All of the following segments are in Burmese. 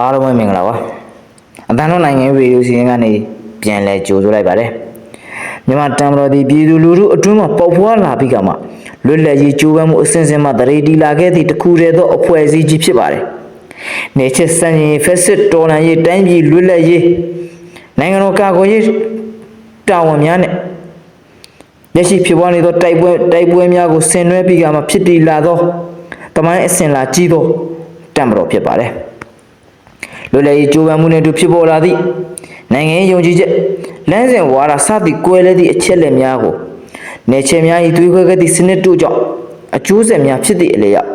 အားလုံးပဲမင်္ဂလာပါအတန်တော်နိုင်ငံရေဒီယိုစီရင်ကနေပြန်လဲကြိုဆိုလိုက်ပါတယ်မြန်မာတံမတော်ဒီပြည်သူလူထုအတွင်းမှာပေါက်ဖွားလာပြီးကမှလွတ်လပ်ရေးကြိုးပမ်းမှုအစဉ်စဉ်မှတရေတီလာခဲ့သည့်တခုတည်းသောအဖွဲ့အစည်းကြီးဖြစ်ပါတယ်နေချစ်စံရင်ဖက်စစ်တော်လှန်ရေးတိုင်းပြည်လွတ်လပ်ရေးနိုင်ငံတော်ကာကွယ်ရေးတာဝန်များနဲ့လက်ရှိဖြစ်ပွားနေသောတိုက်ပွဲတိုက်ပွဲများကိုဆင်နွှဲပြီးကမှဖြစ်တည်လာသောတမိုင်းအစဉ်လာကြီးသောတံမတော်ဖြစ်ပါတယ် လွတ်လပ်ရေးကြိုးပမ်းမှုနဲ့အတူဖြစ်ပေါ်လာသည့်နိုင်ငံရေးယုံကြည်ချက်လမ်းစဉ်ဝါဒစသည့်ကွဲလဲသည့်အချက်လက်များကိုနေချေများ၏သွေးခွဲခဲ့သည့်စနစ်တို့ကြောင့်အကျိုးဆက်များဖြစ်သည့်အလျောက်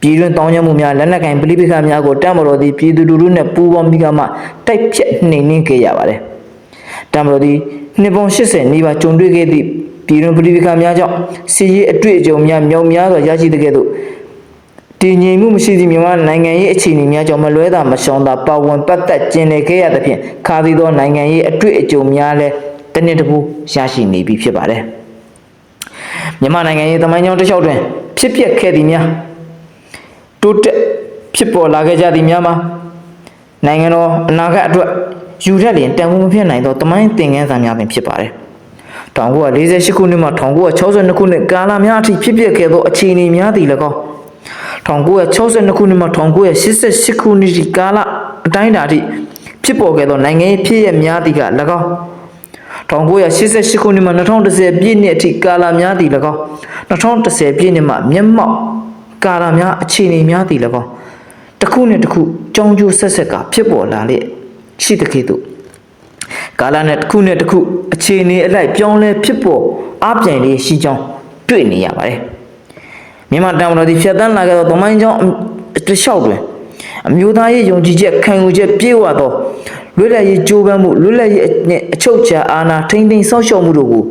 ပြည်တွင်းတောင်းကျမှုများလက်နက်ကင်ပဋိပက္ခများကိုတမ်းမတော်သည့်ပြည်သူလူထုနှင့်ပူးပေါင်းပြီးကမှတိုက်ဖြတ်နှိမ်နင်းခဲ့ရပါတယ်တမ်းမတော်သည့်နှစ်ပေါင်း80နီးပါးကြုံတွေ့ခဲ့သည့်ပြည်တွင်းပဋိပက္ခများကြောင့်စီရေးအတွေ့အကြုံများမြောက်များစွာရရှိတဲ့ကဲ့သို့ တည်ငြိမ်မှုမရှိသည့်မြန်မာနိုင်ငံရေးအခြေအနေများကြောင့်မလွဲတာမရှောင်သာပါဝင်ပတ်သက်ကျင်လည်ခဲ့ရသဖြင့်ခါသီသောနိုင်ငံရေးအတွေ့အကြုံများလည်းတစ်နှစ်တစ်ခုရရှိနေပြီဖြစ်ပါတယ်မြန်မာနိုင်ငံရေးသမိုင်းကြောင်းတစ်လျှောက်တွင်ဖြစ်ပျက်ခဲ့သည်များတိုးတက်ဖြစ်ပေါ်လာခဲ့ကြသည်များမှာနိုင်ငံတော်အနာဂတ်အတွက်ယူထက်လျင်တန်ဖိုးမဖြစ်နိုင်သောသမိုင်းသင်ခန်းစာများပင်ဖြစ်ပါတယ်1948ခုနှစ်မှ1962ခုနှစ်ကာလများအထိဖြစ်ပျက်ခဲ့သောအခြေအနေများသည်လည်းကောင်း 1962ခုနှစ်မှ1988ခုနှစ်ဒီကာလအတိုင်းအတာအထိဖြစ်ပေါ်ခဲ့သောနိုင်ငံရေးဖြစ်ရများသည့်က၎င်း1988ခုနှစ်မှ2010ပြည့်နှစ်အထိကာလများသည့်၎င်း2010ပြည့်နှစ်မှမျက်မှောက်ကာလများအခြေအနေများသည့်၎င်းတစ်ခုနဲ့တစ်ခုကြောင်းကျိုးဆက်ဆက်ကဖြစ်ပေါ်လာလျက်ရှိတဲ့ကဲ့သို့ကာလနဲ့တစ်ခုနဲ့တစ်ခုအခြေအနေအလိုက်ပြောင်းလဲဖြစ်ပေါ်အပြိုင်လေးရှိကြောင်းတွေ့နေရပါတယ် မြန်မာတံမတော်သည်ဖြတ်တန်းလာခဲ့သောသမိုင်းကြောင်းတစ်လျှောက်တွင်အမျိုးသားရေးယုံကြည်ချက်ခံယူချက်ပြည့်ဝသောလွတ်လပ်ရေးကြိုးပမ်းမှုလွတ်လပ်ရေးနဲ့အချုပ်ချာအာဏာထိန်းသိမ်းစောင့်ရှောက်မှုတို့ကို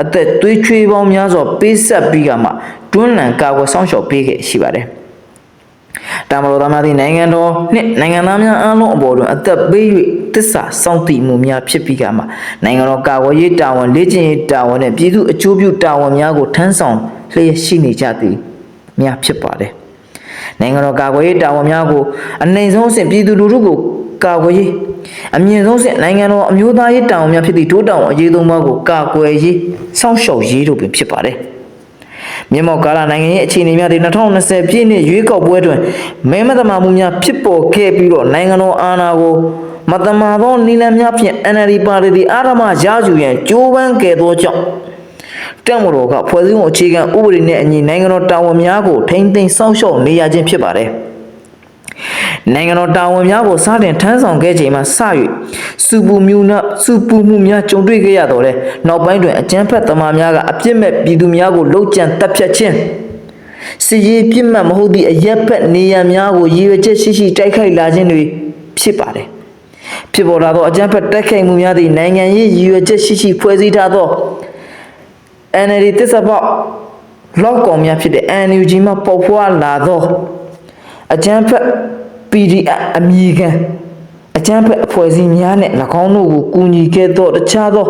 အသက်သွေးချွေးပေါင်းများစွာပေးဆက်ပြီးကမှတွန်းလှန်ကာကွယ်စောင့်ရှောက်ပေးခဲ့ရှိပါတယ်တမတော်သားများသည့်နိုင်ငံတော်နှင့်နိုင်ငံသားများအားလုံးအပေါ်တွင်အသက်ပေး၍တစ္ဆာစောင့်တည်မှုများဖြစ်ပြီးကမှနိုင်ငံတော်ကာကွယ်ရေးတာဝန်လေ့ကျင့်ရေးတာဝန်နဲ့ပြည်သူအကျိုးပြုတာဝန်များကိုထမ်းဆောင် လျက်ရှိနေကြသည်များဖြစ်ပါတယ်နိုင်ငံတော်ကာကွယ်ရေးတာဝန်များကိုအနိုင်ဆုံးအဆင့်ပြည်သူလူထုကိုကာကွယ်ရေးအမြင့်ဆုံးအဆင့်နိုင်ငံတော်အမျိုးသားရေးတာဝန်များဖြစ်သည့်ဒို့တာဝန်အရေးသုံးပါးကိုကာကွယ်ရေးစောင့်ရှောက်ရေးတို့ပင်ဖြစ်ပါတယ်မြင်းမောက်ကာလနိုင်ငံရဲ့အခြေအနေများသည်2020ပြည့်နှစ်ရွေးကောက်ပွဲတွင်မဲမတမာမှုများဖြစ်ပေါ်ခဲ့ပြီးတော့နိုင်ငံတော်အာဏာကိုမတမာသောနိလန်များဖြင့် NLD ပါတီသည်အာရမရယူရန်ကြိုးပမ်းခဲ့သောကြောင့် တက်မတော်ကဖွဲ့စည်းမှုအခြေခံဥပဒေနှင့်အညီနိုင်ငံတော်တာဝန်များကိုထိမ့်သိမ်းစောင့်ရှောက်နေရခြင်းဖြစ်ပါတယ်နိုင်ငံတော်တာဝန်များကိုစတင်ထမ်းဆောင်ခဲ့ချိန်မှစ၍စုပူမြူနစုပူမှုများကြုံတွေ့ခဲ့ရတော့လဲနောက်ပိုင်းတွင်အကြမ်းဖက်သမားများကအပြစ်မဲ့ပြည်သူများကိုလှုပ်ကြံတပ်ဖြတ်ခြင်းစီရေးပြစ်မှတ်မဟုတ်သည့်အရက်ဖက်နေရများကိုရည်ရွယ်ချက်ရှိရှိတိုက်ခိုက်လာခြင်းတွေဖြစ်ပါတယ်ဖြစ်ပေါ်လာသောအကြမ်းဖက်တိုက်ခိုက်မှုများသည့်နိုင်ငံရေးရည်ရွယ်ချက်ရှိရှိဖွဲ့စည်းထားသော NLD တစ္ဆပေါက်လောက်ကောင်များဖြစ်တဲ့ NUG မှပေါက်ဖွားလာသောအကျန်းဖက် PDF အမည်ခံအကျန်းဖက်အဖွဲ့အစည်းများနဲ့၎င်းတို့ကိုကူညီခဲ့သောတခြားသော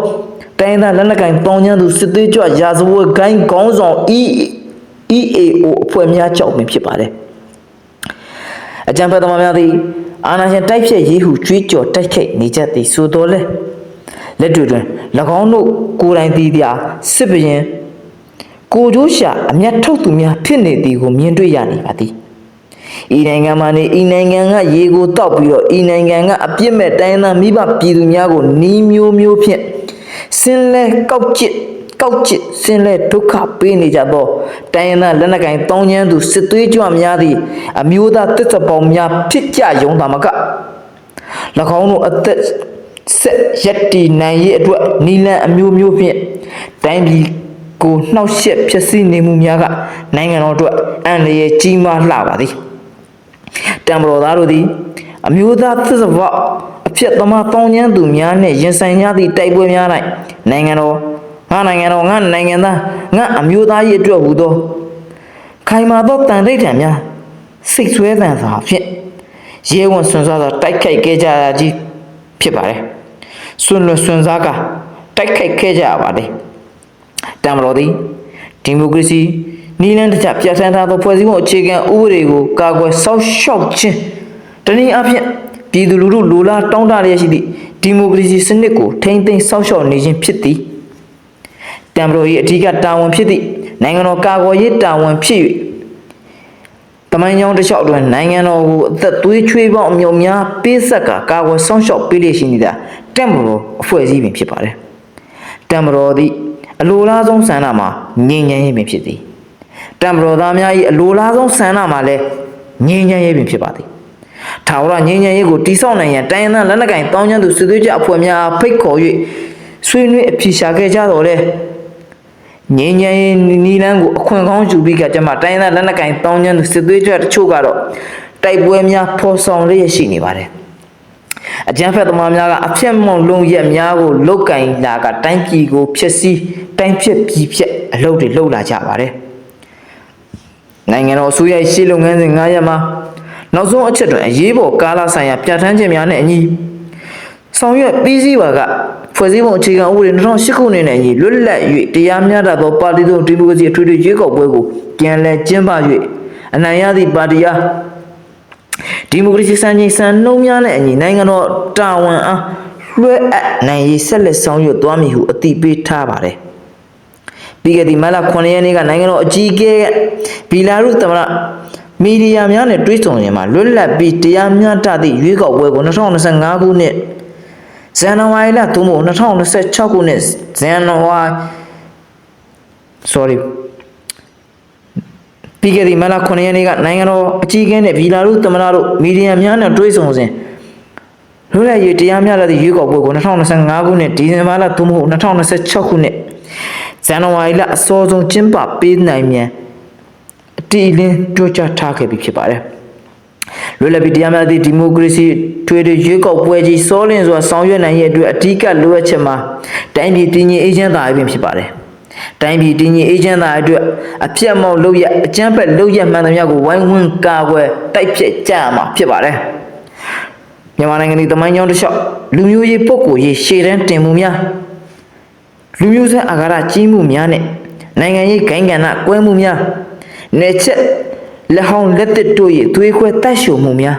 တိုင်းသားလက်နက်ကိုင်တောင်းကျမ်းသူစစ်သေးကြွရာဇဝတ်ဂိုင်းခေါင်းဆောင် E EAO အဖွဲ့များကြောင့်ပင်ဖြစ်ပါတယ်အကျန်းဖက်သမားများသည်အာဏာရှင်တိုက်ဖြတ်ရေးဟုကြွေးကြော်တိုက်ခိုက်နေကြသည်ဆိုတော်လဲ လက်တွေတွင်၎င်းတို့ကိုယ်တိုင်သည်ပြစစ်ဘရင်ကိုကျိုးရှာအမျက်ထုတ်သူများဖြစ်နေသည်ကိုမြင်တွေ့ရနေပါသည်ဤနိုင်ငံမှာနေဤနိုင်ငံကရေကိုတောက်ပြီးတော့ဤနိုင်ငံကအပြစ်မဲ့တိုင်းသားမိဘပြည်သူများကိုနီးမျိုးမျိုးဖြင့်ဆင်းလဲကောက်ကျစ်ကောက်ကျစ်ဆင်းလဲဒုက္ခပေးနေကြသောတိုင်းသားလက်နက်ကိုင်တောင်းကျမ်းသူစစ်သွေးကြွများသည့်အမျိုးသားတစ်သပေါင်းများဖြစ်ကြယုံသာမက၎င်းတို့အသက် ဆက်ရက်တီနိုင်ရေးအတွက်နီလန်အမျိုးမျိုးဖြင့်တိုင်းပြည်ကိုနှောက်ယှက်ဖြစ်စည်းနေမှုများကနိုင်ငံတော်အတွက်အန္တရာယ်ကြီးမားလှပါသည်တံမတော်သားတို့သည်အမျိုးသားသစ္စာပေါအဖြစ်သမားတောင်းကျမ်းသူများနှင့်ရင်ဆိုင်ကြသည့်တိုက်ပွဲများ၌နိုင်ငံတော်ငါနိုင်ငံတော်ငါနိုင်ငံသားငါအမျိုးသား၏အတွက်ဟူသောခိုင်မာသောတန်ထိတ်ထံများစိတ်ဆွဲသံစွာဖြင့်ရဲဝန်ဆွန်စားစွာတိုက်ခိုက်ခဲ့ကြရကြီး ဖြစ်ပါတယ်ဆွန်လွန်ဆွန်စားကတိုက်ခိုက်ခဲ့ကြရပါတယ်တမတော်သည်ဒီမိုကရေစီနီလန်းတကျပြဋ္ဌာန်းထားသောဖွဲ့စည်းမှုအခြေခံဥပဒေကိုကာကွယ်စောင့်ရှောက်ခြင်းတနည်းအားဖြင့်ပြည်သူလူထုလိုလားတောင်းတရရှိသည့်ဒီမိုကရေစီစနစ်ကိုထိမ့်သိမ်းဆောက်ရှောက်နေခြင်းဖြစ်သည်တံပရို၏အထူးတာဝန်ဖြစ်သည့်နိုင်ငံတော်ကာကွယ်ရေးတာဝန်ဖြစ်၍ တမိုင်းကြောင်းတစ်လျှောက်အတွင်းနိုင်ငံတော်ကိုအသက်သွေးချွေးပေါင်းအမြုံများပေးဆက်ကကာကွယ်ဆောင်ရှောက်ပေးလိမ့်ရှိနေတာတက်မတော်အဖွဲ့အစည်းပင်ဖြစ်ပါတယ်။တက်မတော်သည်အလိုလားဆုံးဆန္ဒမှာငြိမ်းချမ်းရေးပင်ဖြစ်သည်။တက်မတော်သားများ၏အလိုလားဆုံးဆန္ဒမှာလည်းငြိမ်းချမ်းရေးပင်ဖြစ်ပါသည်။ထာဝရငြိမ်းချမ်းရေးကိုတိဆောက်နိုင်ရန်တိုင်းရင်းသားလက်နက်ကိုင်တောင်းကျမ်းသူစစ်သွေးကြအဖွဲ့များအားဖိတ်ခေါ်၍ဆွေးနွေးအဖြေရှာခဲ့ကြတော်လဲ။ ငင်းငယ်နီလန်းကိုအခွင့်ကောင်းယူပြီးကကျမတိုင်းသားလက်နက်ကင်တောင်းကျမ်းသူစစ်သွေးကြွတချို့ကတော့တိုက်ပွဲများဖော်ဆောင်လျက်ရှိနေပါတယ်။အကြမ်းဖက်သမားများကအဖြစ်မောင်လုံးရက်များကိုလုတ်ကင်လာကတိုင်းပြည်ကိုဖျက်ဆီးတိုင်းဖြစ်ပြည်ဖြစ်အလုပ်တွေလုပ်လာကြပါတယ်။နိုင်ငံတော်အစိုးရရဲ့ရှေ့လုပ်ငန်းစဉ်9ရက်မှာနောက်ဆုံးအချက်တွင်အရေးပေါ်ကာလဆိုင်ရာပြဋ္ဌာန်းချက်များနဲ့အညီဆောင်ရွက်ပြီးစီးပါက ဖွဲ့စည်းပုံအခြေခံဥပဒေ2008ခုနှစ်နဲ့ညီလွတ်လပ်၍တရားမျှတသောပါတီသို့ဒီမိုကရေစီအထွေထွေရွေးကောက်ပွဲကိုပြန်လည်ကျင်းပ၍အနိုင်ရသည့်ပါတီအားဒီမိုကရေစီစံချိန်စံနှုန်းများနဲ့အညီနိုင်ငံတော်တာဝန်အားလွှဲအပ်နိုင်ရေးဆက်လက်ဆောင်ရွက်သွားမည်ဟုအသိပေးထားပါတယ်။ပြီးခဲ့တဲ့မတ်လ9ရက်နေ့ကနိုင်ငံတော်အကြီးအကဲဘီလာရုသမ္မတမီဒီယာများနဲ့တွေ့ဆုံရင်မှာလွတ်လပ်ပြီးတရားမျှတသည့်ရွေးကောက်ပွဲကို2025ခုနှစ် ဇန်နဝါရီလသို့မဟုတ်2026ခုနှစ်ဇန်နဝါရီ sorry ပြီးခဲ့တဲ့မတ်လ9ရက်နေ့ကနိုင်ငံတော်အကြီးအကဲနဲ့ဘီလာရုသမ္မတတို့မီဒီယာများနဲ့တွေ့ဆုံစဉ်လွတ်လပ်ရေးတရားမျှတသည့်ရွေးကောက်ပွဲကို2025ခုနှစ်ဒီဇင်ဘာလသို့မဟုတ်2026ခုနှစ်ဇန်နဝါရီလအစောဆုံးကျင်းပပေးနိုင်မြန်အတိအလင်းကြိုးကြားထားခဲ့ပြီဖြစ်ပါတယ်။ လွတ်လပ်ပြီးတရားမျှတသည့်ဒီမိုကရေစီထွေထွေရွေးကောက်ပွဲကြီးစောလင့်စွာဆောင်ရွက်နိုင်ရဲ့အတွက်အဓိကလိုအပ်ချက်မှာတိုင်းပြည်တည်ငြိမ်အေးချမ်းသာရေးပင်ဖြစ်ပါတယ်။တိုင်းပြည်တည်ငြိမ်အေးချမ်းသာရေးအတွက်အပြတ်မောက်လုပ်ရအကြမ်းဖက်လုပ်ရမှန်သမျှကိုဝိုင်းဝန်းကာကွယ်တိုက်ဖြတ်ကြရမှာဖြစ်ပါတယ်။မြန်မာနိုင်ငံဒီသမိုင်းကြောင်းတစ်လျှောက်လူမျိုးရေးပုဂ္ဂိုလ်ရေးရှေ့တန်းတင်မှုများလူမျိုးဆက်အာဃာတကြီးမှုများနဲ့နိုင်ငံရေးဂိုင်းကဏ္ဍကွဲမှုများနယ်ချက် လက်ဟောင်းလက်သစ်တို့၏သွေးခွဲတတ်ရှုံမှုများ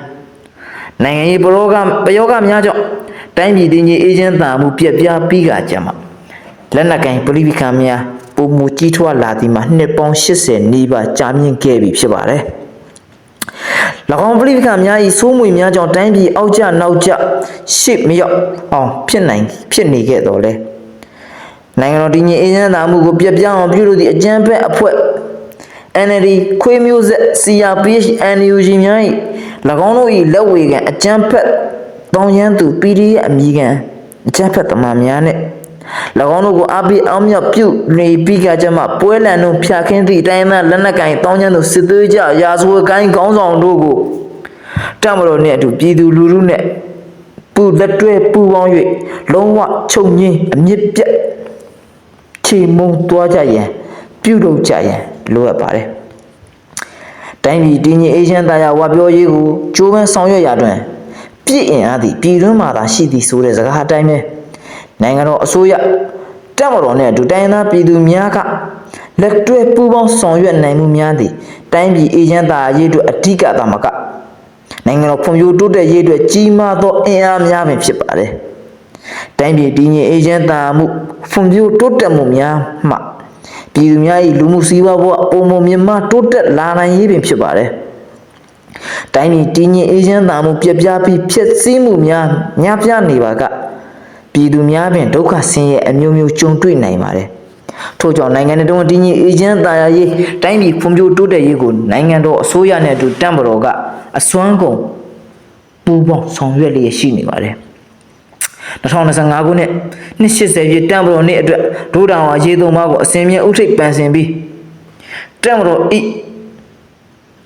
နိုင်ငံရေးပရောဂပယောဂများကြောင့်တိုင်းပြည်တည်ငြိမ်အေးချမ်းသာမှုပြက်ပြားပြီးကကြမှာလက်နက်ကင်ပြည်ပခါများပုံမူကြီးထွားလာသည်မှာနှစ်ပေါင်း80နီးပါးကြာမြင့်ခဲ့ပြီဖြစ်ပါတယ်။၎င်းပြိပခများဤစိုးမွေများကြောင့်တိုင်းပြည်အောက်ကျနောက်ကျရှေ့မရောက်အောင်ဖြစ်နိုင်ဖြစ်နေခဲ့တော်လဲနိုင်ငံတော်တည်ငြိမ်အေးချမ်းသာမှုကိုပြပြအောင်ပြုလို့သည့်အကြမ်းဖက်အဖွဲ့ NLD ခွေးမျိုးဆက် CRPH NUG များ၏၎င်းတို့၏လက်ဝေခံအကြမ်းဖက်တောင်းရန်သူ PDF အမိခံအကြမ်းဖက်သမားများနဲ့၎င်းတို့ကိုအပိအောင်မြောက်ပြုနေပြီးကကြမှာပွဲလန်တို့ဖြာခင်းသည့်အတိုင်းသားလက်နက်ကင်တောင်းကျမ်းသူစစ်သွေးကြရာဇဝတ်ကိုင်းခေါင်းဆောင်တို့ကိုတမတော်နှင့်အတူပြည်သူလူထုနှင့်ပူလက်တွဲပူပေါင်း၍လုံးဝချုပ်ငင်းအမြင့်ပြတ်ချေမုံသွားကြရန်ပြုလုပ်ကြရန်လိုအပ်ပါတယ်တိုင်းပြည်တည်ငြိမ်အေးချမ်းသာယာဝပြောရေးကိုကြိုးပမ်းဆောင်ရွက်ရာတွင်ပြည့်အင်အားသည့်ပြည်တွင်းမှာသာရှိသည်ဆိုတဲ့စကားအတိုင်းပဲနိုင်ငံတော်အစိုးရတက်မတော်နဲ့အတူတိုင်းရင်းသားပြည်သူများကလက်တွဲပူးပေါင်းဆောင်ရွက်နိုင်မှုများသည့်တိုင်းပြည်အေးချမ်းသာယာရေးအတွက်အဓိကသာမကနိုင်ငံတော်ဖွံ့ဖြိုးတိုးတက်ရေးအတွက်ကြီးမားသောအင်အားများပင်ဖြစ်ပါတယ်တိုင်းပြည်တည်ငြိမ်အေးချမ်းသာယာမှုဖွံ့ဖြိုးတိုးတက်မှုများမှ ပြည်သူများ၏လူမှုစီးပွားဘဝပုံမမြင့်မားတိုးတက်လာနိုင်ရေးပင်ဖြစ်ပါတယ်။တိုင်းပြည်တည်ငြိမ်အေးချမ်းသာမှုပြပြပြီးဖြစ်စည်းမှုများများပြားနေပါကပြည်သူများပင်ဒုက္ခဆင်းရဲအမျိုးမျိုးကြုံတွေ့နိုင်ပါတယ်။ထို့ကြောင့်နိုင်ငံတော်တည်ငြိမ်အေးချမ်းသာယာရေးတိုင်းပြည်ဖွံ့ဖြိုးတိုးတက်ရေးကိုနိုင်ငံတော်အစိုးရနဲ့အတူတံ့မတော်ကအစွမ်းကုန်ပူးပေါင်းဆောင်ရွက်လျက်ရှိနေပါတယ်။ 2025ခုနှစ်နှစ်80ပြည့်တံ့မတော်နေ့အတွက်ဒိုးတောင်အရေးသုံးပါးကိုအစဉ်မြဲဥထိပ်ပန်ဆင်ပြီးတံ့မတော်ဤ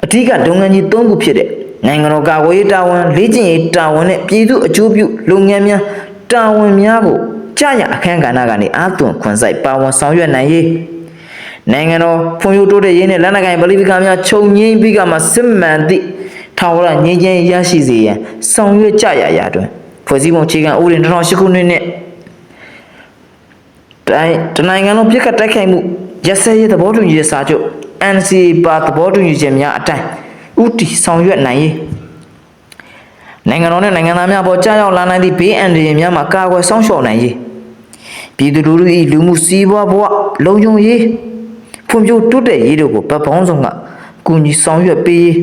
အထူးကဒုံငန်းကြီး၃ခုဖြစ်တဲ့နိုင်ငံတော်ကာကွယ်ရေးတာဝန်လေ့ကျင့်ရေးတာဝန်နဲ့ပြည်သူအကျိုးပြုလုပ်ငန်းများတာဝန်များကိုကြာရအခမ်းကဏ္ဍကနေအာသွန်ခွန်ဆိုင်ပါဝင်ဆောင်ရွက်နိုင်ရေးနိုင်ငံတော်ဖွံ့ဖြိုးတိုးတက်ရေးနဲ့လက်နက်ကိုင်ပဋိပက္ခများချုပ်ငြိမ်းပြီးကမှစစ်မှန်သည့်ထာဝရငြိမ်းချမ်းရေးရရှိစေရန်ဆောင်ရွက်ကြရရာတွင် ဖွဲ့စည်းပုံအခြေခံဥပဒေ2008ခုနှစ်နဲ့တိုင်းတနိုင်ငံလုံးပြစ်ခတ်တိုက်ခိုက်မှုရက်စဲရေးသဘောတူညီချက်စာချုပ် NCA ပါသဘောတူညီချက်များအတိုင်းဥတီဆောင်ရွက်နိုင်ရေးနိုင်ငံတော်နဲ့နိုင်ငံသားများပေါ်ကြားရောက်လာနိုင်သည့်ဘေးအန္တရာယ်များမှာကာကွယ်စောင့်ရှောက်နိုင်ရေးပြည်သူလူထု၏လူမှုစီးပွားဘဝလုံခြုံရေးဖွံ့ဖြိုးတိုးတက်ရေးတို့ကိုဗတ်ပေါင်းဆောင်ကကူညီဆောင်ရွက်ပေးရေး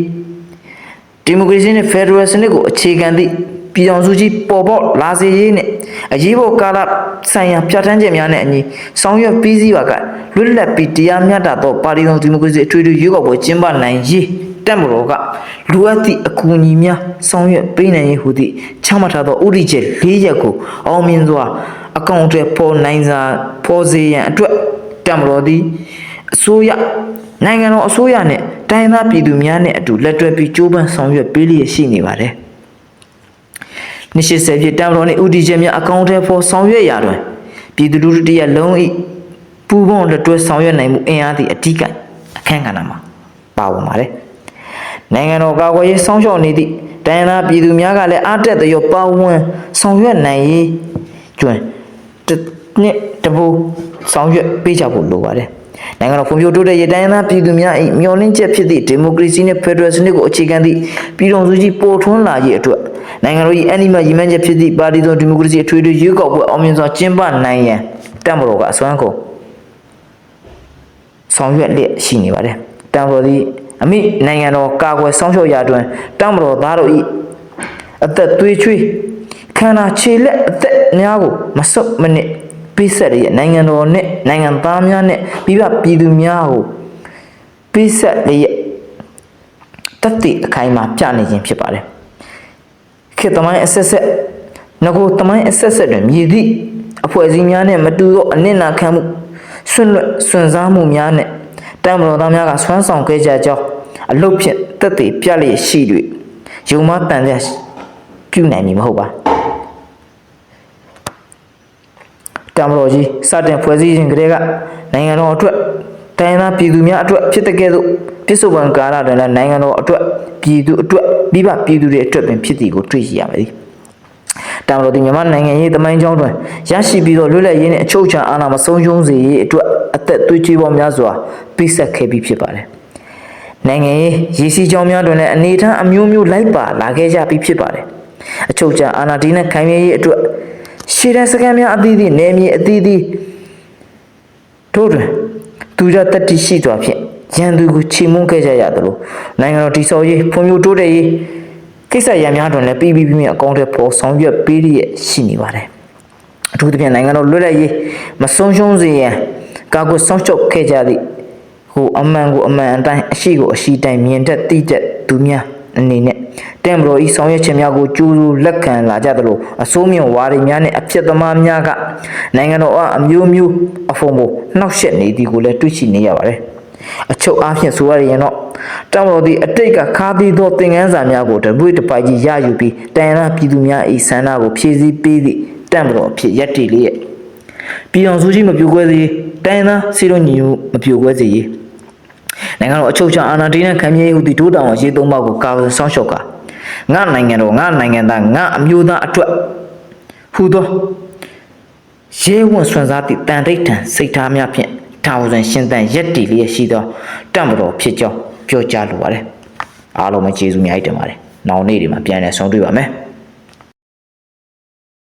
ဒီမိုကရေစီနဲ့ဖက်ဒရယ်စနစ်ကိုအခြေခံသည့် ပြည်အောင်စုကြီးပေါ်ပေါက်လာစေရေးနဲ့အရေးပေါ်ကာလဆိုင်ရာပြဋ္ဌာန်းချက်များနဲ့အညီဆောင်ရွက်ပြီးစီးပါကလွတ်လပ်ပြီးတရားမျှတသောပါတီတော်ဒီမိုကရေစီအထွေထွေရွေးကောက်ပွဲကျင်းပနိုင်ရေးတက်မတော်ကလူအပ်သည့်အကူအညီများဆောင်ရွက်ပေးနိုင်ရေးဟူသည့်ချမှတ်ထားသောဥပဒေချက်၄ရပ်ကိုအောင်မြင်စွာအကောင့်တွေပေါ်နိုင်စာပေါ်စေရန်အတွက်တက်မတော်သည်အစိုးရနိုင်ငံတော်အစိုးရနဲ့တိုင်းသားပြည်သူများနဲ့အတူလက်တွဲပြီးကြိုးပမ်းဆောင်ရွက်ပေးလျက်ရှိနေပါတယ်။ နှစ်80ပြည့်တမ်ဘတော်နှင့်ဥတီချက်များအကောင့်ထဲပေါ်ဆောင်ရွက်ရာတွင်ပြည်သူလူထုတရက်လုံး၏ပူးပေါင်းလက်တွဲဆောင်ရွက်နိုင်မှုအင်အားသည့်အဓိကအခန်းကဏ္ဍမှာပါဝင်ပါတယ်။နိုင်ငံတော်ကာကွယ်ရေးစောင့်ရှောက်နေသည့်တိုင်းသားပြည်သူများကလည်းအားတက်သရောပါဝင်ဆောင်ရွက်နိုင်ရေးကျွမ်းတစ်နှစ်တပူဆောင်ရွက်ပေးကြဖို့လိုပါတယ်။နိုင်ငံတော်ဖွံ့ဖြိုးတိုးတက်ရေးတိုင်းသားပြည်သူများ၏မျှော်လင့်ချက်ဖြစ်သည့်ဒီမိုကရေစီနှင့်ဖက်ဒရယ်စနစ်ကိုအခြေခံသည့်ပြည်ထောင်စုကြီးပေါ်ထွန်းလာရေးအတွက် နိုင်ငံတော်၏အန်ဒီမရည်မှန်းချက်ဖြစ်သည့်ပါတီတော်ဒီမိုကရေစီအထွေထွေရွေးကောက်ပွဲအောင်မြင်စွာကျင်းပနိုင်ရန်တပ်မတော်ကအစွမ်းကုန်ဆောင်ရွက်လျက်ရှိနေပါတယ်တမ်တော်သည်အမိနိုင်ငံတော်ကာကွယ်ဆောင်ရှောက်ရာတွင်တမ်တော်သားတို့၏အသက်သွေးချွေးခန္ဓာခြေလက်အသက်များကိုမဆုတ်မနစ်ပေးဆက်ရနိုင်ငံတော်နှင့်နိုင်ငံသားများနှင့်ပြီးပပြည်သူများကိုပေးဆက်လျက်တတ်တဲ့အခိုင်အမာပြနေခြင်းဖြစ်ပါတယ် ခေတ်သမိုင်းအဆက်ဆက်ငကိုသမိုင်းအဆက်ဆက်တွင်မြည်သည့်အဖွဲ့အစည်းများနှင့်မတူသောအနစ်နာခံမှုဆွန့်လွတ်ဆွန့်စားမှုများနှင့်တမ်မတော်သားများကဆွမ်းဆောင်ခဲ့ကြကြောင်းအလုတ်ဖြင့်တက်သေးပြလျက်ရှိ၍ယုံမတန်တဲ့ပြုနိုင်မည်မဟုတ်ပါတမ်မတော်ကြီးစတင်ဖွဲ့စည်းခြင်းကလေးကနိုင်ငံတော်အတွက်တိုင်းသားပြည်သူများအတွက်ဖြစ်တဲ့ကဲ့သို့ပြစ္ဆုတ်ပံကာလတွင်လည်းနိုင်ငံတော်အတွက်ပြည်သူအတွက် မိဘပြည်သူတွေအတွက်ပင်ဖြစ်သည်ကိုတွေ့ရှိရပါသည်တမ်တော်ဒီမြန်မာနိုင်ငံရေးသမိုင်းကြောင်းတွင်ရရှိပြီးသောလွတ်လပ်ရေးနှင့်အချုပ်အခြာအာဏာမဆုံးရှုံးစေရေးအတွက်အသက်သွေးချွေးပေါင်းများစွာပိဆက်ခဲ့ပြီးဖြစ်ပါတယ်။နိုင်ငံရေးရည်စည်းကြောင်းများတွင်လည်းအနေအထားအမျိုးမျိုးလိုက်ပါလာခဲ့ကြပြီးဖြစ်ပါတယ်။အချုပ်အခြာအာဏာတည်နှင့်ခိုင်မြဲရေးအတွက်ရှေ့တန်းစကန်များအသီးသီးနယ်မြေအသီးသီးတို့တွင်သူရတတိရှိစွာဖြင့် ရန်သူကိုချီမွန်းခဲ့ကြရသလိုနိုင်ငံတော်တည်ဆောက်ရေးဖွံ့ဖြိုးတိုးတက်ရေးကိစ္စရများတွင်လည်းပြီးပြီးပြီးမြအကောင့်တွေပေါ်ဆောင်ရွက်ပေးရရှိနေပါတယ်အထူးသဖြင့်နိုင်ငံတော်လွတ်လပ်ရေးမဆုံးရှုံးစေရန်ကာကွယ်ဆောင်ရှောက်ခဲ့ကြသည့်ဟိုအမှန်ကိုအမှန်အတိုင်းအရှိကိုအရှိတိုင်းမြင်တတ်သိတတ်သူများအနေနဲ့တမ်ဘရိုဤဆောင်ရွက်ခြင်းများကိုကြိုးစိုးလက်ခံလာကြသလိုအစိုးမြင့်ဝါရီများနဲ့အဖြစ်သမားများကနိုင်ငံတော်အားအမျိုးမျိုးအဖုံဖို့နှောက်ယှက်နေသည်ကိုလည်းတွေ့ရှိနေရပါတယ် အချုပ်အားဖြင့်ဆိုရရင်တော့တမတော်သည်အတိတ်ကခါးသီးသောသင်ခန်းစာများကိုတပွေတပိုက်ကြီးရယူပြီးတန်ရန်ပြည်သူများ၏ဆန္ဒကိုဖြည့်ဆည်းပေးသည့်တမတော်အဖြစ်ရက်တည်လျက်ပြည်အောင်စုကြီးမပြိုကွဲစေတိုင်းသားစီလုံးညီမှုမပြိုကွဲစေရေးနိုင်ငံတော်အချုပ်အခြာအာဏာတည်နှင့်ခံမြဲရေးဟူသည့်ဒိုးတောင်ရေးသုံးပါးကိုကာကွယ်ဆောင်ရှောက်ကငါနိုင်ငံတော်ငါနိုင်ငံသားငါအမျိုးသားအတွက်ဟူသောရဲဝံ့ဆွမ်းစားသည့်တန်တိတ်ထန်စိတ်ထားများဖြင့် ထာဝရရှင်သန်ရက်တည်လျက်ရှိသောတမတော်ဖြစ်ကြောင်းပြောကြားလိုပါတယ်အားလုံးပဲကျေးဇူးအများကြီးတင်ပါတယ်နောက်နေ့တွေမှာပြန်လည်ဆုံတွေ့ပါမယ်